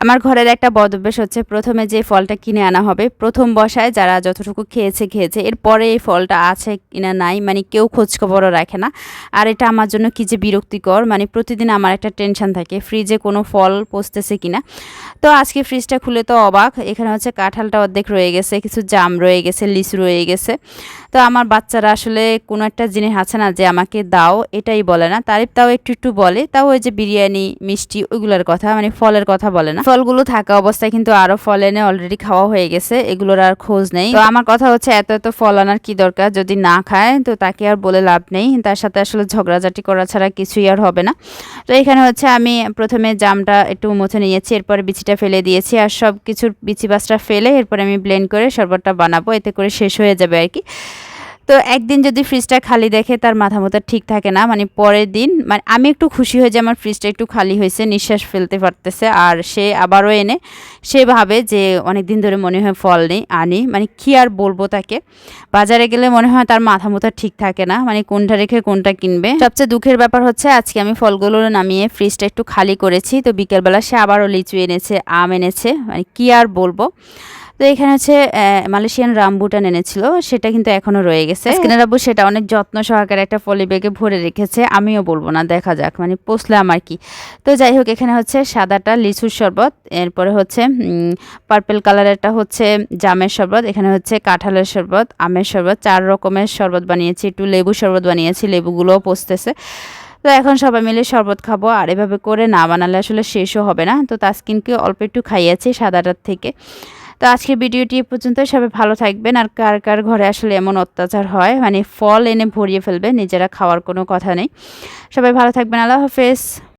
আমার ঘরের একটা বদ অভ্যাস হচ্ছে প্রথমে যে ফলটা কিনে আনা হবে, প্রথম বসায় যারা যতটুকু খেয়েছে খেয়েছে। এরপরে এই ফলটা আছে কিনা নাই মানে কেউ খোঁজখবরও রাখে না। আর এটা আমার জন্য কী যে বিরক্তিকর মানে প্রতিদিন আমার একটা টেনশন থাকে ফ্রিজে কোনো ফল পচতেছে কিনা। তো আজকে ফ্রিজটা খুলে তো অবাক, এখানে হচ্ছে কাঁঠালটা অর্ধেক রয়ে গেছে, কিছু জাম রয়ে গেছে, লিচু রয়ে গেছে। তো আমার বাচ্চারা আসলে কোনো একটা জিনিস আছে না যে আমাকে দাও, এটাই বলে না। তারিফ তাও একটু একটু বলে, তাও ওই যে বিরিয়ানি, মিষ্টি, ওইগুলোর কথা মানে ফলের কথা বলে না। ফলগুলো থাকা অবস্থায় কিন্তু আরও ফল এনে অলরেডি খাওয়া হয়ে গেছে, এগুলোর আর খোঁজ নেই। তো আমার কথা হচ্ছে, এত এত ফল আনার কি দরকার? যদি না খায়, তো তাকে আর বলে লাভ নেই। তার সাথে আসলে ঝগড়াঝাটি করা ছাড়া কিছুই আর হবে না। তো এখানে হচ্ছে আমি প্রথমে জামটা একটু মুছে নিয়েছি, এরপরে বিচিটা ফেলে দিয়েছি, আর সব কিছুর বিচি বাসটা ফেলে এরপরে আমি ব্লেন্ড করে শরবতটা বানাবো। এতে করে শেষ হয়ে যাবে আর কি। তো একদিন যদি ফ্রিজটা খালি দেখে তার মাথা মতো ঠিক থাকে না মানে পরের দিন মানে আমি একটু খুশি হয়ে যে আমার ফ্রিজটা একটু খালি হয়েছে, নিঃশ্বাস ফেলতে পারতেছে। আর সে আবারও এনে, সে ভাবে যে অনেক দিন ধরে মনে হয় ফল নেই, আনি মানে কি আর বলব তাকে? বাজারে গেলে মনে হয় তার মাথা মতো ঠিক থাকে না মানে কোনটা রেখে কোনটা কিনবে? সবচেয়ে দুঃখের ব্যাপার হচ্ছে, আজকে আমি ফলগুলো নামিয়ে ফ্রিজটা একটু খালি করেছি, তো বিকেলবেলা সে আবারও লিচু এনেছে, আম এনেছে মানে কি আর বলব? তো এখানে হচ্ছে মালয়েশিয়ান রামবুটান এনেছিল, সেটা কিন্তু এখনও রয়ে গেছে। স্কিনের সেটা অনেক যত্ন সহকারে একটা ফলি ব্যাগে ভরে রেখেছে, আমিও বলব না, দেখা যাক মানে পোষলাম আর কি। তো যাই হোক, এখানে হচ্ছে সাদাটা লিচুর শরবত, এরপরে হচ্ছে পার্পেল কালারেরটা হচ্ছে জামের শরবত, এখানে হচ্ছে কাঁঠালের শরবত, আমের শরবত, চার রকমের শরবত বানিয়েছি, একটু লেবু শরবত বানিয়েছি, লেবুগুলোও পোষতেছে। তো এখন সবাই মিলে শরবত খাব, আর এভাবে করে না বানালে আসলে শেষও হবে না। তো তাস্কিনকে অল্প একটু খাইয়েছি সাদাটার থেকে। তো আজকের ভিডিওটি পর্যন্ত। সবাই ভালো থাকবেন। আর কার কার ঘরে আসলে এমন অত্যাচার হয় মানে ফল এনে ভরিয়ে ফেলবে, নিজেরা খাওয়ার কোনো কথা নেই। সবাই ভালো থাকবেন। আল্লাহ হাফেজ।